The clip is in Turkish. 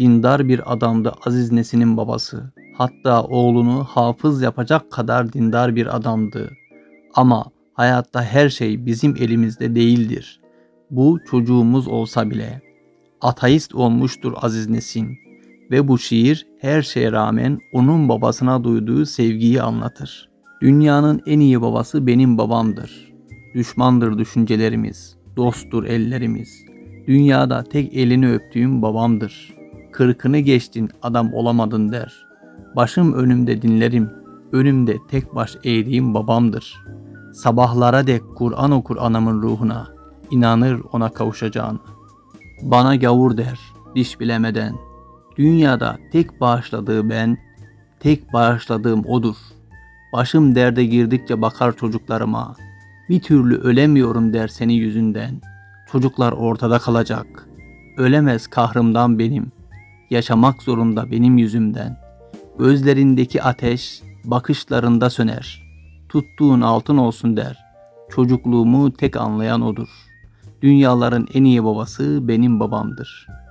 Dindar bir adamdı Aziz Nesin'in babası. Hatta oğlunu hafız yapacak kadar dindar bir adamdı. Ama hayatta her şey bizim elimizde değildir. Bu çocuğumuz olsa bile. Ateist olmuştur Aziz Nesin ve bu şiir her şeye rağmen onun babasına duyduğu sevgiyi anlatır. Dünyanın en iyi babası benim babamdır. Düşmandır düşüncelerimiz, dosttur ellerimiz. Dünyada tek elini öptüğüm babamdır. Kırkını geçtin adam olamadın der. Başım önümde dinlerim, önümde tek baş eğdiğim babamdır. Sabahlara dek Kur'an okur anamın ruhuna, inanır ona kavuşacağına. Bana gavur der, diş bilemeden. Dünyada tek bağışladığı ben, tek bağışladığım odur. Başım derde girdikçe bakar çocuklarıma. Bir türlü ölemiyorum der senin yüzünden. Çocuklar ortada kalacak. Ölemez kahrımdan benim. Yaşamak zorunda benim yüzümden. Gözlerindeki ateş bakışlarında söner. Tuttuğun altın olsun der. Çocukluğumu tek anlayan odur. Dünyaların en iyi babası benim babamdır.''